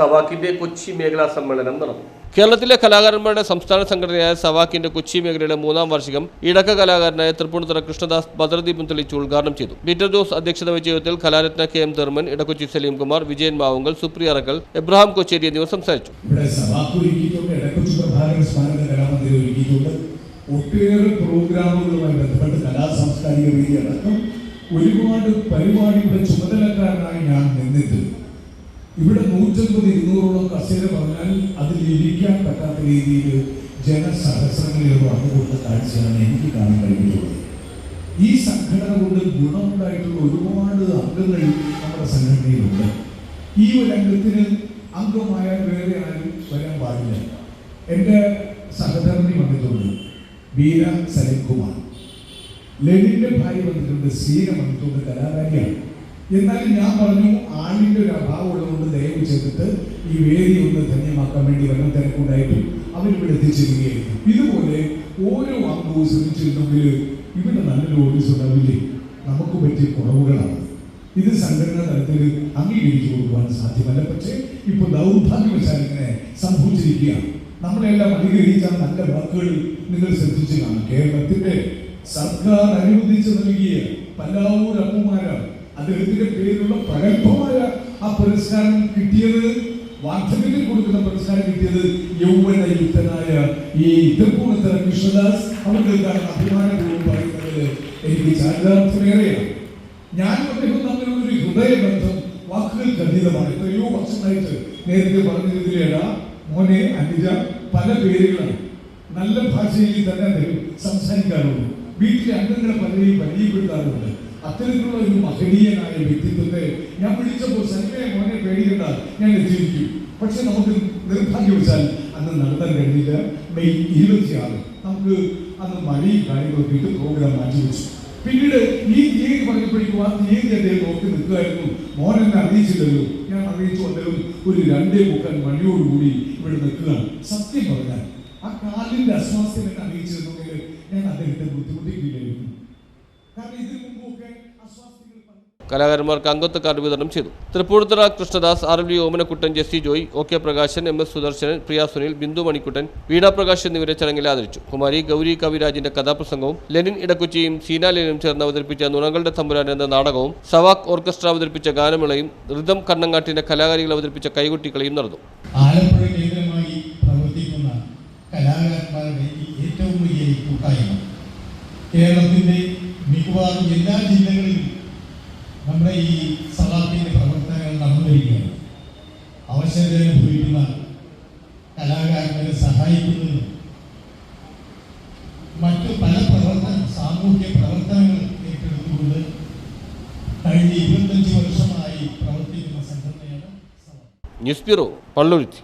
സവാക്കിന്റെ കൊച്ചി മേഖലാ സമ്മേളനം നടന്നു. കേരളത്തിലെ കലാകാരന്മാരുടെ സംസ്ഥാന സംഘടനയായ സവാക്കിന്റെ കൊച്ചി മേഖലയുടെ മൂന്നാം വാർഷികം ഇടക്ക കലാകാരനായ തൃപ്പൂണിത്തുറ കൃഷ്ണദാസ് ഭദ്രദീപം തെളിച്ച് ഉദ്ഘാടനം ചെയ്തു. പീറ്റർ ജോസ് അധ്യക്ഷത വഹിച്ച യോഗത്തിൽ കലാരത്ന കെ എം ധർമ്മൻ ഇടക്കൊച്ചി സലീംകുമാർ വിജയൻ മാവുങ്കൽ സുപ്രിയ അറക്കൽ എബ്രഹാം കൊച്ചേരി എന്നിവർ സംസാരിച്ചു. ഒട്ടേറെ പ്രോഗ്രാമുകളുമായി ബന്ധപ്പെട്ട് കലാ സാംസ്കാരിക വേദി അടക്കം ഒരുപാട് പരിപാടിയുടെ കസേര പറഞ്ഞാൽ അത് ലഭിക്കാൻ പറ്റാത്ത രീതിയിൽ ജനസഹസ്രങ്ങളിൽ വന്നുകൊടുത്ത കാഴ്ചയാണ് എനിക്ക് കാണാൻ കഴിഞ്ഞിട്ടുള്ളത്. ഈ സംഘടന കൊണ്ട് ഗുണമുണ്ടായിട്ടുള്ള ഒരുപാട് അംഗങ്ങൾ നമ്മുടെ സംഘടനയിലുണ്ട്. ഈ ഒരു അംഗത്തിന് അംഗമായ വേറെ ആരും വരാൻ പാടില്ല. എന്റെ സഹധർമ്മി വന്നിട്ടുണ്ട് വീര സലിംകുമാർ. ലെനിന്റെ ഭാര്യ വന്നിട്ടുണ്ട് സീന വന്നിട്ടുണ്ട് കലാകാരിയാണ്. എന്നാലും ഞാൻ പറഞ്ഞു ആളിന്റെ ഒരു അഭാവം ഉള്ളതുകൊണ്ട് ദയവ് ചെയ്തിട്ട് ഈ വേദി ഒന്ന് ധന്യമാക്കാൻ വേണ്ടി വരണം തിരക്കുണ്ടായിട്ട് അവരിവിടെ എത്തിച്ചിരിക്കുകയായിരുന്നു ഇതുപോലെ ഓരോ അംഗവും ശ്രമിച്ചിരുന്നെങ്കിൽ ഇവിടെ നല്ലൊരു ഓഫീസ് ഉണ്ടാവില്ലേ? നമുക്ക് പറ്റിയ കുറവുകളാണ്. ഇത് സംഘടനാ തലത്തിൽ അംഗീകരിച്ചു കൊടുക്കുവാൻ സാധ്യമല്ല. പക്ഷേ ഇപ്പൊ ദൗർഭാഗ്യവശാൽ ഇങ്ങനെ സംഭവിച്ചിരിക്കുകയാണ്. നമ്മളെല്ലാം അധികരിച്ച നല്ല വാക്കുകൾ നിങ്ങൾ ശ്രദ്ധിച്ചു കാണും. കേരളത്തിന്റെ സർക്കാർ അനുവദിച്ചു നൽകിയ പല്ലാവൂർ അമ്മമാരാണ് അദ്ദേഹത്തിന്റെ പേരിലുള്ള പ്രഗത്ഭമായ ആ പുരസ്കാരം കിട്ടിയത് വാർദ്ധക്യത്തിൽ കൊടുക്കുന്ന പുരസ്കാരം കിട്ടിയത് യൗവന ഈ തൃപ്പൂണിത്തര കൃഷ്ണദാസ് അവർക്ക് അഭിമാനപൂർവം പറയുന്നത്. എനിക്ക് ചാരിതാർത്ഥ്യമേറെയാണ്. ഞാനും അദ്ദേഹം തമ്മിലുള്ള ഒരു ഹൃദയബന്ധം വാക്കുകൾ അതീതമാണ് എത്രയോ വർഷമായിട്ട് നേരത്തെ പറഞ്ഞിരുന്നില്ല. മോനെ അനുജ പല പേരുകളാണ്. നല്ല ഭാഷയിൽ തന്നെ അദ്ദേഹം സംസാരിക്കാറുണ്ട്. വീട്ടിലെ അംഗങ്ങളെ പലരെയും പരിചയപ്പെടുത്താറുണ്ട്. അത്തരത്തിലുള്ള ഒരു മഹനീയനായ വ്യക്തിത്വത്തെ ഞാൻ വിളിച്ചപ്പോൾ സന്മയെ മോനെ പേടിക്കണ്ട ഞാൻ എത്തിയിരിക്കും. പക്ഷെ നമുക്ക് നിർഭാഗ്യവശാൽ അന്ന് നടത്താൻ കഴിഞ്ഞില്ല. മെയ് ഇരുപത്തിയാറ്. നമുക്ക് അന്ന് മഴയും കാര്യങ്ങളൊക്കെ ഇട്ട് പ്രോഗ്രാം മാറ്റി വെച്ചു പിന്നീട് ഈ തീയതി പറഞ്ഞപ്പോഴേക്കും ആ തീയതി അദ്ദേഹം നോക്കി നിൽക്കുമായിരുന്നു. മോൻ എന്നെ അറിയിച്ചില്ലല്ലോ. ഞാൻ അറിയിച്ചു അദ്ദേഹം ഒരു രണ്ടേ മുക്കാൽ മണിയോടുകൂടി ഇവിടെ നിൽക്കുകയാണ്. സത്യം പറഞ്ഞാൽ ആ കാലിന്റെ അസ്വാസ്ഥ്യം എന്നെ അറിയിച്ചിരുന്നെങ്കിൽ ഞാൻ അദ്ദേഹത്തെ ബുദ്ധിമുട്ടിക്കില്ലായിരുന്നു കലാകാരന്മാർക്ക് അംഗത്വ കാർഡ് വിതരണം ചെയ്തു. Tripunithura Krishnadas R D Omanakuttan Jessy Joy O. K. Prakashan M. S. Sudarshanan Priya Sunil Bindu Manikuttan Veena Prakash എന്നിവരെ ചടങ്ങിൽ ആദരിച്ചു. കുമാരി ഗൗരി കവിരാജിന്റെ കഥാപ്രസംഗവും ലെനിൻ ഇടക്കുച്ചിയും സീന ലെനിനും ചേർന്ന് അവതരിപ്പിച്ച നുണകളുടെ തമ്പുരാൻ എന്ന നാടകവും സവാക് ഓർക്കസ്ട്ര അവതരിപ്പിച്ച ഗാനമേളയും ഋതം കണ്ണങ്ങാട്ടിന്റെ കലാകാരികൾ അവതരിപ്പിച്ച കൈകൊട്ടിക്കളിയും നടന്നു. ആലപ്പുഴ ഏറ്റവും വലിയ കേരളത്തിന്റെ മിക്കവാറും എല്ലാ ജില്ലകളിലും നമ്മുടെ ഈ സവാക്കിന്റെ പ്രവർത്തനങ്ങൾ നടന്നു വരികയാണ് അവശത അനുഭവിക്കുന്ന കലാകാരന്മാരെ സഹായിക്കുന്നതിനും മറ്റു പല പ്രവർത്തന സാമൂഹ്യ പ്രവർത്തനങ്ങൾ ഏറ്റെടുത്തുകൊണ്ട് കഴിഞ്ഞ ഇരുപത്തഞ്ച് വർഷമായി പ്രവർത്തിക്കുന്ന സംഘടനയാണ് ന്യൂസ് ബ്യൂറോ പള്ളുരുത്തി.